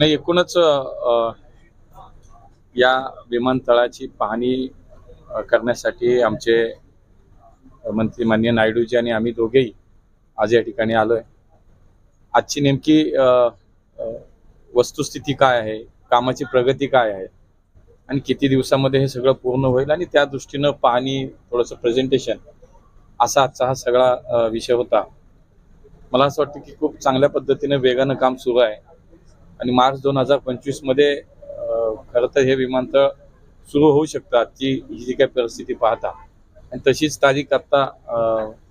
नाही एकूणच या विमानतळाची पाहणी करण्यासाठी आमचे मंत्री मान्य नायडूजी आणि आम्ही दोघेही आज या ठिकाणी आलोय. आजची नेमकी वस्तुस्थिती काय आहे? कामाची प्रगती काय आहे? आणि किती दिवसामध्ये हे सगळं पूर्ण होईल? आणि त्या दृष्टीनं पाहणी थोडंसं प्रेझेंटेशन असा आजचा हा सगळा विषय होता. मला असं वाटतं की खूप चांगल्या पद्धतीने वेगानं काम सुरू आहे. आणि मार्च दोन हजार पंचवीसमध्ये खरं तर हे विमानतळ सुरू होऊ शकतात ती ही जी काही परिस्थिती पाहता. आणि तशीच तारीख आत्ता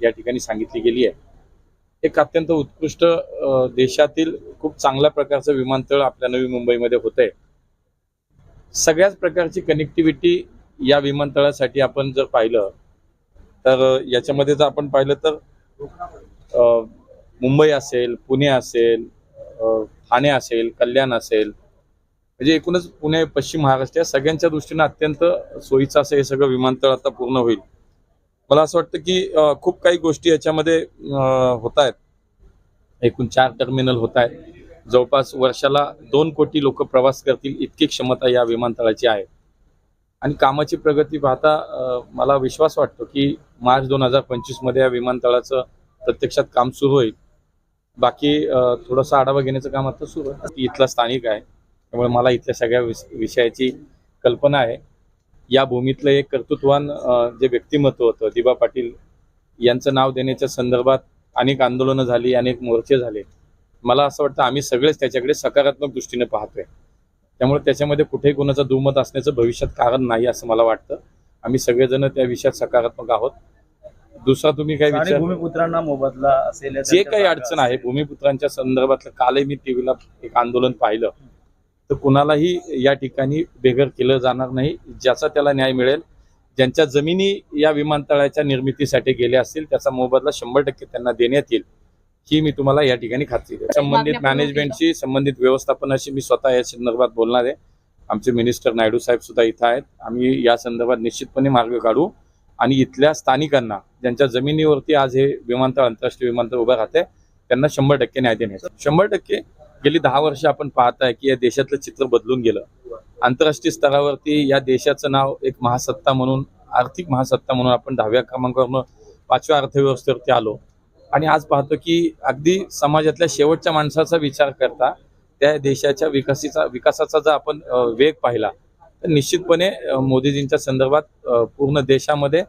या ठिकाणी सांगितली गेली आहे. एक अत्यंत उत्कृष्ट देशातील खूप चांगल्या प्रकारचं विमानतळ आपल्या नवी मुंबईमध्ये होत आहे सगळ्याच प्रकारची कनेक्टिव्हिटी या विमानतळासाठी आपण जर पाहिलं तर याच्यामध्ये जर आपण पाहिलं तर मुंबई असेल पुणे असेल ठाणे असेल कल्याण असेल म्हणजे एकूणच पुणे पश्चिम महाराष्ट्र या सगळ्यांच्या दृष्टीनं अत्यंत सोयीचं असं हे सगळं विमानतळ आता पूर्ण होईल. मला असं वाटतं की खूप काही गोष्टी याच्यामध्ये होत आहेत एकूण चार टर्मिनल होत आहेत जवळपास वर्षाला दोन कोटी लोक प्रवास करतील इतकी क्षमता या विमानतळाची आहे. आणि कामाची प्रगती पाहता मला विश्वास वाटतो की मार्च दोन हजार पंचवीसमध्ये या विमानतळाचं प्रत्यक्षात काम सुरू होईल. बाकी अं, थोडंसं आढावा घेण्याचं काम आता सुरू आहे. इथला स्थानिक आहे त्यामुळे मला इथल्या सगळ्या विषयाची कल्पना आहे. या भूमीतलं एक कर्तृत्वान जे व्यक्तिमत्व होतं दिबा पाटील यांचं नाव देण्याच्या संदर्भात अनेक आंदोलनं झाली अनेक मोर्चे झाले. मला असं वाटतं आम्ही सगळेच त्याच्याकडे सकारात्मक दृष्टीने पाहतोय. त्यामुळे त्याच्यामध्ये कुठेही कोणाचं दुमत असण्याचं भविष्यात कारण नाही असं मला वाटतं. आम्ही सगळेजण त्या विषयात सकारात्मक आहोत. दुसरा तुम्ही काय आणि विचार भूमिपुत्रांना मोबदला असेल जे काही अडचण आहे भूमिपुत्रांच्या संदर्भातलं कालही मी टीव्हीला एक आंदोलन पाहिलं. तर कुणालाही या ठिकाणी बेघर केलं जाणार नाही ज्याचा त्याला न्याय मिळेल. ज्यांच्या जमिनी या विमानतळाच्या निर्मितीसाठी गेल्या असतील त्याचा मोबदला शंभर टक्के त्यांना देण्यात येईल ही मी तुम्हाला या ठिकाणी खात्री देतो. संबंधित मॅनेजमेंटशी संबंधित व्यवस्थापनाशी मी स्वतः या संदर्भात बोलणार आहे. आमचे मिनिस्टर नायडू साहेब सुद्धा इथं आहेत. आम्ही या संदर्भात निश्चितपणे मार्ग काढू. आणि इथल्या स्थानिकांना ज्यांच्या जमिनीवरती आज हे विमानतळ आंतरराष्ट्रीय विमानतळ उभं राहते त्यांना शंभर टक्के न्याय देण्यात शंभर टक्के गेली दहा वर्ष आपण पाहताय की या देशातलं चित्र बदलून गेलं. आंतरराष्ट्रीय स्तरावरती या देशाचं नाव एक महासत्ता म्हणून आर्थिक महासत्ता म्हणून आपण दहाव्या क्रमांकावरून पाचव्या अर्थव्यवस्थेवरती आलो. आणि आज पाहतो की अगदी समाजातल्या शेवटच्या माणसाचा विचार करता त्या देशाच्या विकासीचा विकासाचा जर आपण वेग पाहिला तर निश्चितपणे मोदीजींच्या संदर्भात पूर्ण देशामध्ये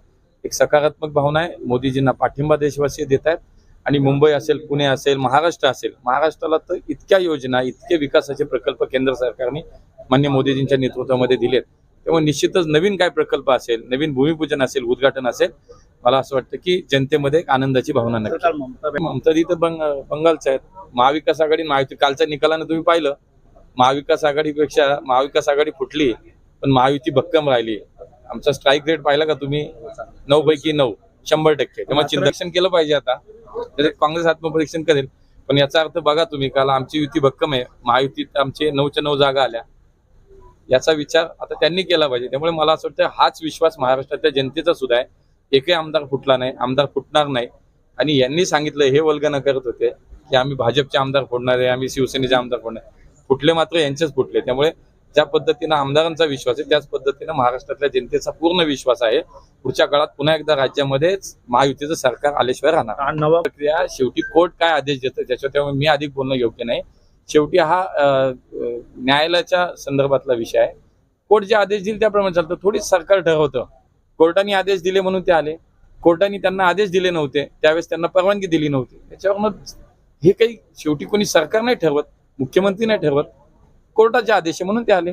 एक सकारात्मक भावना आहे. मोदीजींना पाठिंबा देशवासी देत आहेत. आणि मुंबई असेल पुणे असेल महाराष्ट्र असेल महाराष्ट्राला तर इतक्या योजना इतके विकासाचे प्रकल्प केंद्र सरकारने मान्य मोदीजींच्या नेतृत्वामध्ये दिलेत त्यामुळे निश्चितच नवीन काय प्रकल्प असेल नवीन भूमिपूजन असेल उद्घाटन असेल मला असं वाटतं की जनतेमध्ये एक आनंदाची भावना नक्की. काल ममता ममता तर बंग बंगालच्या आहेत. महाविकास आघाडी महायुती कालच्या निकालानं तुम्ही पाहिलं. महाविकास आघाडीपेक्षा महाविकास आघाडी फुटली. पण महायुती भक्कम राहिली. आमचा स्ट्राईक रेट पाहिला का तुम्ही? नऊ पैकी नऊ. शंभर टक्के. तेव्हा चिंतन केलं पाहिजे आता. त्याच्यात काँग्रेस आत्मपरीक्षण करेल. पण याचा अर्थ बघा तुम्ही काल आमची युती भक्कम आहे. महायुतीत आमचे नऊच्या नऊ जागा आल्या. याचा विचार आता त्यांनी केला पाहिजे. त्यामुळे मला असं वाटतं हाच विश्वास महाराष्ट्रातल्या जनतेचा सुद्धा आहे. एकही आमदार फुटला नाही. आमदार फुटणार नाही. आणि यांनी सांगितलं हे वल्गना करत होते की आम्ही भाजपचे आमदार फोडणार आहे आम्ही शिवसेनेचे आमदार फोडणार. फुटले मात्र यांचेच फुटले. त्यामुळे ज्या पद्धतीनं आमदारांचा विश्वास आहे त्याच पद्धतीनं महाराष्ट्रातल्या जनतेचा पूर्ण विश्वास आहे. पुढच्या काळात पुन्हा एकदा राज्यामध्येच महायुतीचं सरकार आल्याशिवाय राहणार. नवा प्रक्रिया शेवटी कोर्ट काय आदेश देतं त्याच्यावर त्यामुळे मी अधिक बोलणं योग्य नाही. शेवटी हा न्यायालयाच्या संदर्भातला विषय आहे. कोर्ट जे आदेश देईल त्याप्रमाणे चालतं. थोडीच सरकार ठरवतं. कोर्टाने आदेश दिले म्हणून ते आले. कोर्टाने त्यांना आदेश दिले नव्हते. त्यावेळेस त्यांना परवानगी दिली नव्हती. त्याच्यावरनं हे काही शेवटी कोणी सरकार नाही ठरवत मुख्यमंत्री नाही ठरवत. कोर्टाचे आदेश आहे म्हणून ते आले.